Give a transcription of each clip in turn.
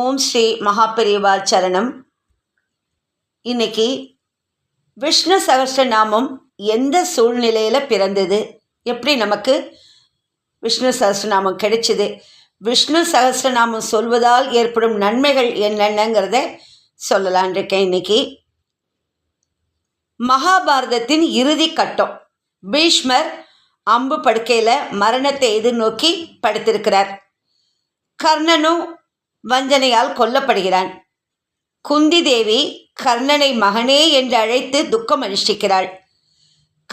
ஓம் ஸ்ரீ மகாபெரிவா சரணம். இன்னைக்கு விஷ்ணு சகஸ்ரநாமம் எந்த சூழ்நிலையில் பிறந்தது? எப்படி நமக்கு விஷ்ணு சகஸ்ரநாமம் கிடைச்சிது? விஷ்ணு சகஸ்ரநாமம் சொல்வதால் ஏற்படும் நன்மைகள் என்னென்னங்கிறத சொல்லலான் இருக்கேன் இன்னைக்கு. மகாபாரதத்தின் இறுதி கட்டம். பீஷ்மர் அம்பு படுக்கையில் மரணத்தை எதிர்நோக்கி படுத்திருக்கிறார். கர்ணனும் வஞ்சனையால் கொல்லப்படுகிறான். குந்தி தேவி கர்ணனை மகனே என்று அழைத்து துக்கம் அனுஷ்டிக்கிறாள்.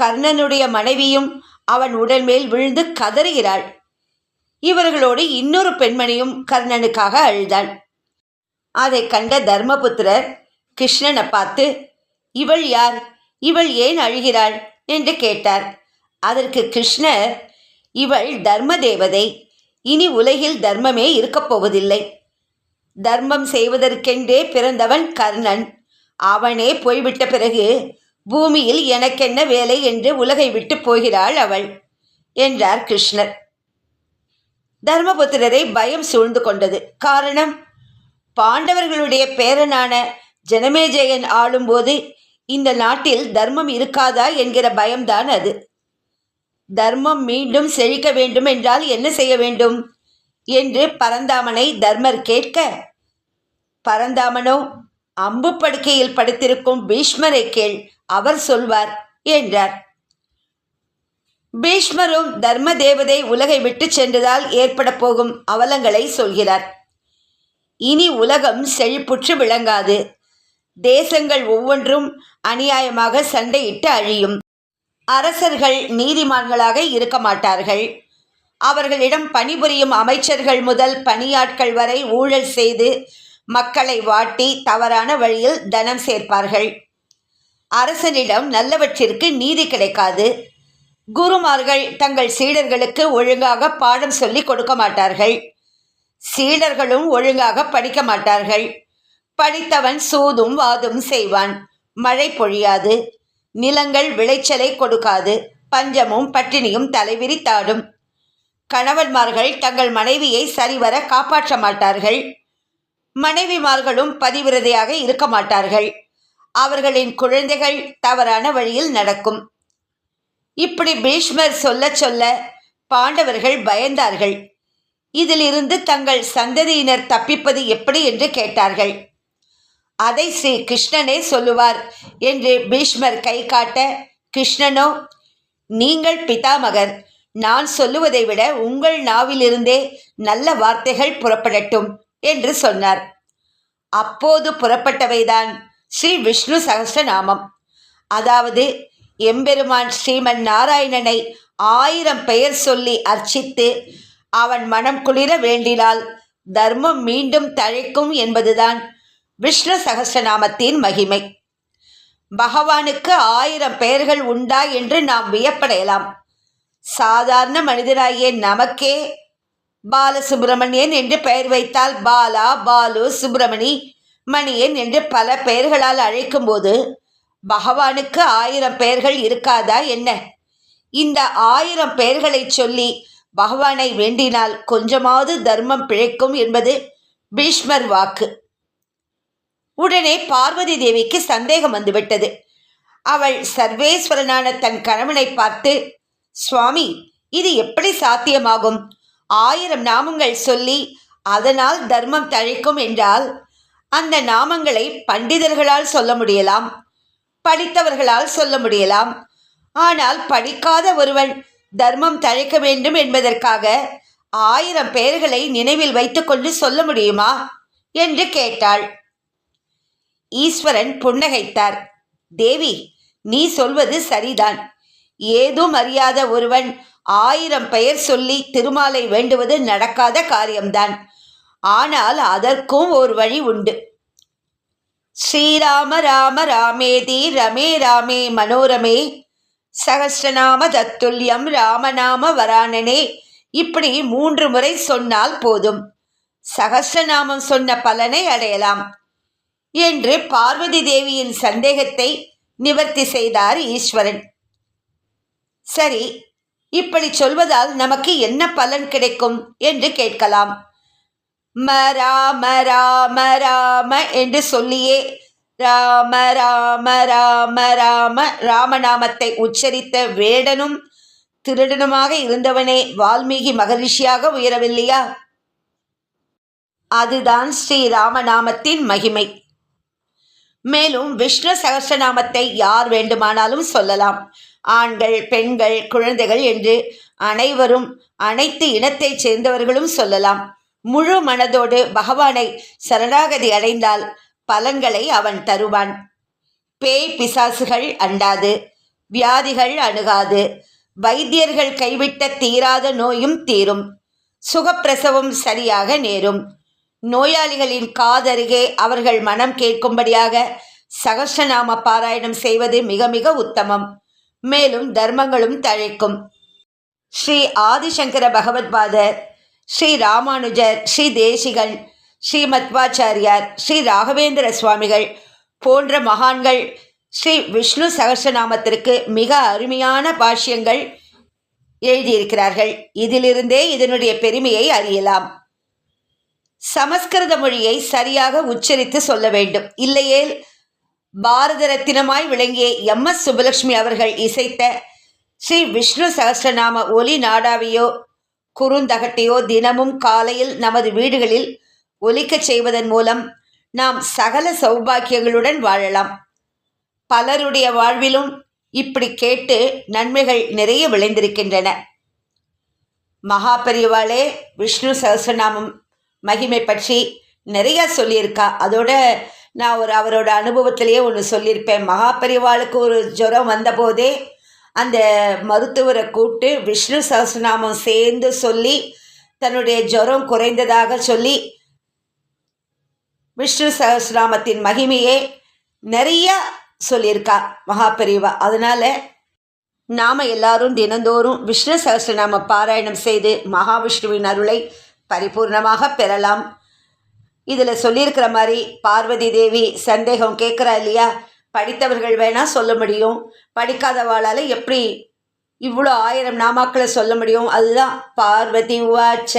கர்ணனுடைய மனைவியும் அவன் உடல் மேல் விழுந்து கதறுகிறாள். இவர்களோடு இன்னொரு பெண்மணியும் கர்ணனுக்காக அழுதாள் அதை கண்ட தர்மபுத்திரர் கிருஷ்ணனை பார்த்து இவள் யார்? இவள் ஏன் அழுகிறாள்? என்று கேட்டார். அதற்கு கிருஷ்ணர் இவள் தர்ம தேவதை இனி உலகில் தர்மமே இருக்கப் போவதில்லை. தர்மம் செய்வதற்கென்றே பிறந்தவன் கர்ணன். அவனே போய்விட்ட பிறகு பூமியில் எனக்கென்ன வேலை என்று உலகை விட்டு போகிறாள் அவள் என்றார் கிருஷ்ணர். தர்மபுத்திரரை பயம் சூழ்ந்து கொண்டது. காரணம் பாண்டவர்களுடைய பேரனான ஜனமேஜயன் ஆளும்போது இந்த நாட்டில் தர்மம் இருக்காதா என்கிற பயம்தான் அது. தர்மம் மீண்டும் செழிக்க வேண்டும் என்றால் என்ன செய்ய வேண்டும்? என்று பரந்தாமனை தர்மர் கேட்க பரந்தாமனோ அம்பு படுக்கையில் படுத்திருக்கும் பீஷ்மரை கேள் அவர் சொல்வார் என்றார். பீஷ்மரும் தர்ம தேவதை உலகை விட்டு சென்றதால் ஏற்பட போகும் அவலங்களை சொல்கிறார். இனி உலகம் செழிப்புற்று விளங்காது. தேசங்கள் ஒவ்வொன்றும் அநியாயமாக சண்டையிட்டு அழியும். அரசர்கள் நீதிமான்களாக இருக்க மாட்டார்கள். அவர்களிடம் பணிபுரியும் அமைச்சர்கள் முதல் பணியாட்கள் வரை ஊழல் செய்து மக்களை வாட்டி தவறான வழியில் தனம் சேர்ப்பார்கள். அரசனிடம் நல்லவற்றிற்கு நீதி கிடைக்காது. குருமார்கள் தங்கள் சீடர்களுக்கு ஒழுங்காக பாடம் சொல்லி கொடுக்க மாட்டார்கள். சீடர்களும் ஒழுங்காக படிக்க மாட்டார்கள். படித்தவன் சூதும் வாதும் செய்வான். மழை பொழியாது. நிலங்கள் விளைச்சலை கொடுக்காது. பஞ்சமும் பட்டினியும் தலைவிரித்தாடும். கணவன்மார்கள் தங்கள் மனைவியை சரிவர காப்பாற்ற மாட்டார்கள் மனைவிமார்களும் பதிவிரதையாக இருக்க மாட்டார்கள். அவர்களின் குழந்தைகள் தவறான வழியில் நடக்கும். இப்படி பீஷ்மர் சொல்ல சொல்ல பாண்டவர்கள் பயந்தார்கள். இதிலிருந்து தங்கள் சந்ததியினர் தப்பிப்பது எப்படி என்று கேட்டார்கள். அதை ஸ்ரீ கிருஷ்ணனே சொல்லுவார் என்று பீஷ்மர் கை காட்ட கிருஷ்ணனோ நீங்கள் பிதாமகர். நான் சொல்லுவதை விட உங்கள் நாவிலிருந்தே நல்ல வார்த்தைகள் புறப்படட்டும் என்று சொன்னார். அப்போது புறப்பட்டவைதான் ஸ்ரீ விஷ்ணு சகசநாமம் அதாவது எம்பெருமான் ஸ்ரீமன் நாராயணனை ஆயிரம் பெயர் சொல்லி அர்ச்சித்து அவன் மனம் குளிர வேண்டினால் தர்மம் மீண்டும் தழைக்கும் என்பதுதான் விஷ்ணு சகசநாமத்தின் மகிமை. பகவானுக்கு ஆயிரம் பெயர்கள் உண்டா என்று நாம் வியப்படையலாம். சாதாரண மனிதராகிய நமக்கே பாலசுப்பிரமணியன் என்று பெயர் வைத்தால் பாலா பாலு சுப்பிரமணி மணியன் என்று பல பெயர்களால் அழைக்கும்போது பகவானுக்கு ஆயிரம் பெயர்கள் இருக்காதா என்ன? இந்த ஆயிரம் பெயர்களை சொல்லி பகவானை வேண்டினால் கொஞ்சமாவது தர்மம் பிழைக்கும் என்பது பீஷ்மர் வாக்கு. உடனே பார்வதி தேவிக்கு சந்தேகம் வந்துவிட்டது. அவள் சர்வேஸ்வரனான தன் கணவனை பார்த்து சுவாமி இது எப்படி சாத்தியமாகும்? ஆயிரம் நாமங்கள் சொல்லி அதனால் தர்மம் தழைக்கும் என்றால் அந்த நாமங்களை பண்டிதர்களால் சொல்ல முடியலாம் படித்தவர்களால் சொல்ல முடியலாம். ஆனால் படிக்காத ஒருவன் தர்மம் தழைக்க வேண்டும் என்பதற்காக ஆயிரம் பெயர்களை நினைவில் வைத்துக்கொண்டு சொல்ல முடியுமா? என்று கேட்டாள். ஈஸ்வரன் புன்னகைத்தார். தேவி நீ சொல்வது சரிதான். ஏதும் அறியாத ஒருவன் ஆயிரம் பெயர் சொல்லி திருமாலை வேண்டுவது நடக்காத காரியம்தான். ஆனால் அதற்கும் ஒரு வழி உண்டு. ஸ்ரீராம ராம ராமேதி ரமே ராமே மனோரமே சகஸ்ரநாம தத்துல்யம் ராமநாம வராணனே இப்படி மூன்று முறை சொன்னால் போதும். சகஸ்ரநாமம் சொன்ன பலனை அடையலாம். என்று பார்வதி தேவியின் சந்தேகத்தை நிவர்த்தி செய்தார் ஈஸ்வரன். சரி இப்படி சொல்வதால் நமக்கு என்ன பலன் கிடைக்கும் என்று கேட்கலாம். மராம ராம ராம என்று சொல்லியே ராம ராம ராம ராம ராமநாமத்தை உச்சரித்த வேடனும் திருடனுமாக இருந்தவனே வால்மீகி மகரிஷியாக உயரவில்லையா? அதுதான் ஸ்ரீ ராமநாமத்தின் மகிமை. மேலும் விஷ்ணு சகசநாமத்தை யார் வேண்டுமானாலும் சொல்லலாம். ஆண்கள் பெண்கள் குழந்தைகள் என்று அனைவரும் அனைத்து இனத்தைச் சேர்ந்தவர்களும் சொல்லலாம். முழு மனதோடு பகவானை சரணாகதி அடைந்தால் பலன்களை அவன் தருவான். பேய் பிசாசுகள் அண்டாது வியாதிகள் அணுகாது வைத்தியர்கள் கைவிட்ட தீராத நோயும் தீரும் சுகப்பிரசவம் சரியாக நேரும். நோயாளிகளின் காதருகே அவர்கள் மனம் கேட்கும்படியாக சகஸ்ரநாம பாராயணம் செய்வது மிக மிக உத்தமம். மேலும் தர்மங்களும் தழைக்கும். ஸ்ரீ ஆதிசங்கர பகவத்பாதர் ஸ்ரீ ராமானுஜர் ஸ்ரீ தேசிகன் ஸ்ரீ மத்வாச்சாரியார் ஸ்ரீ ராகவேந்திர சுவாமிகள் போன்ற மகான்கள் ஸ்ரீ விஷ்ணு சகஸ்ரநாமத்திற்கு மிக அருமையான பாஷ்யங்கள் எழுதியிருக்கிறார்கள். இதிலிருந்தே இதனுடைய பெருமையை அறியலாம். சமஸ்கிருத மொழியை சரியாக உச்சரித்து சொல்ல வேண்டும். இல்லையேல் பாரத ரத்தினமாய் விளங்கிய எம் எஸ் சுப்புலட்சுமி அவர்கள் இசைத்த ஸ்ரீ விஷ்ணு சகஸ்ரநாம ஒலி நாடாவையோ குறுந்தகட்டையோ தினமும் காலையில் நமது வீடுகளில் ஒலிக்கச் செய்வதன் மூலம் நாம் சகல சௌபாக்கியங்களுடன் வாழலாம். பலருடைய வாழ்விலும் இப்படி கேட்டு நன்மைகள் நிறைய விளைந்திருக்கின்றன. மகாபரிவாளே விஷ்ணு சகஸ்ரநாமம் மகிமை பற்றி நிறையா சொல்லியிருக்கா. அதோட நான் ஒரு அவரோட அனுபவத்திலேயே ஒன்று சொல்லியிருப்பேன். மகாபரிவாளுக்கு ஒரு ஜுரம் வந்தபோதே அந்த மருத்துவரை கூப்பிட்டு விஷ்ணு சகஸ்ரநாமம் சேர்ந்து சொல்லி தன்னுடைய ஜுரம் குறைந்ததாக சொல்லி விஷ்ணு சகஸ்ரநாமத்தின் மகிமையே நிறைய சொல்லியிருக்கா மகாபரிவா. அதனால் நாம் எல்லாரும் தினந்தோறும் விஷ்ணு சகஸ்ரநாம பாராயணம் செய்து மகாவிஷ்ணுவின் அருளை பரிபூர்ணமாக பெறலாம். இதில் சொல்லியிருக்கிற மாதிரி பார்வதி தேவி சந்தேகம் கேட்குறா இல்லையா? படித்தவர்கள் வேணால் சொல்ல முடியும். படிக்காதவாளால் எப்படி இவ்வளோ ஆயிரம் நாமாக்களை சொல்ல முடியும்? அதுதான் பார்வதி உவாச்ச.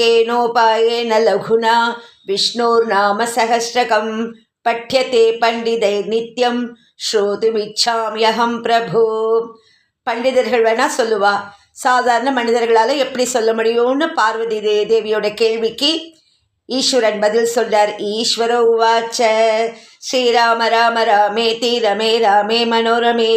கேனோபாயேன நலகுணா. விஷ்ணோர் நாம சகஸ்ரகம். பட்யத்தே பண்டிதை நித்யம். ஸ்ரோதுமிச்சாமியகம் பிரபு. பண்டிதர்கள் வேணா சொல்லுவா. சாதாரண மனிதர்களால் எப்படி சொல்ல முடியும்னு பார்வதி தே தேவியோட கேள்விக்கு ஈஸ்வரன் பதில் சொல்றார் ஈஸ்வர உவாச்ச ஸ்ரீராம ராம ராமேதி ரமே ராமே மனோரமே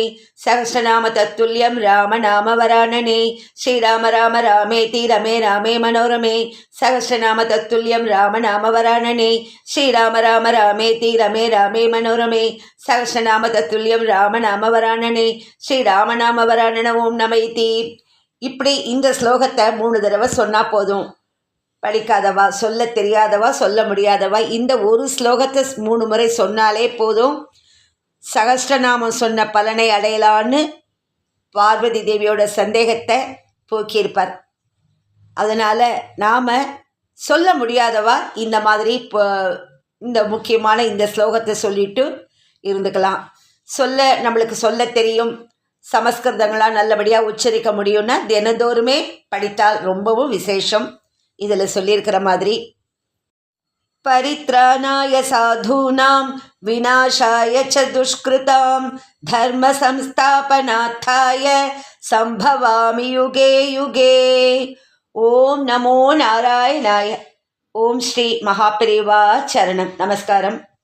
சகஸ்ரநாம தத்துல்யம் ராம நாம வராணனே ஸ்ரீராம ராம ராமேதி ரமே ராமே மனோரமே சகஸ்ரநாம தத்துல்யம் ராம நாம வராணனே ஸ்ரீராம ராம ராமேதி ரமே ராமே மனோரமே சகஸ்ரநாம தத்துல்யம் ராம நாம வராணனே ஸ்ரீராமநாம வராணன ஓம் நமைத்தி இப்படி இந்த ஸ்லோகத்தை மூணு தடவை சொன்னால் போதும். படிக்காதவா சொல்ல தெரியாதவா சொல்ல முடியாதவா இந்த ஒரு ஸ்லோகத்தை மூணு முறை சொன்னாலே போதும். சகஸ்டநாமம் சொன்ன பலனை அடையலான்னு பார்வதி தேவியோட சந்தேகத்தை போக்கியிருப்பார். அதனால் நாம் சொல்ல முடியாதவா இந்த மாதிரி இப்போ இந்த முக்கியமான இந்த ஸ்லோகத்தை சொல்லிட்டு இருந்துக்கலாம். சொல்ல நம்மளுக்கு சொல்ல தெரியும். சமஸ்கிருதங்களாக நல்லபடியாக உச்சரிக்க முடியும்னா தினந்தோறுமே படித்தால் ரொம்பவும் விசேஷம். இதில் சொல்லியிருக்கிற மாதிரி பரித்ராணாய சாதூனாம் விநாசாய ச துஷ்கிருதாம் தர்ம சம்ஸ்தாபனாத்தாய சம்பவாமி யுகே யுகே. ஓம் நமோ நாராயணாய ஓம் ஸ்ரீ மகாபிரிவா சரணம். நமஸ்காரம்.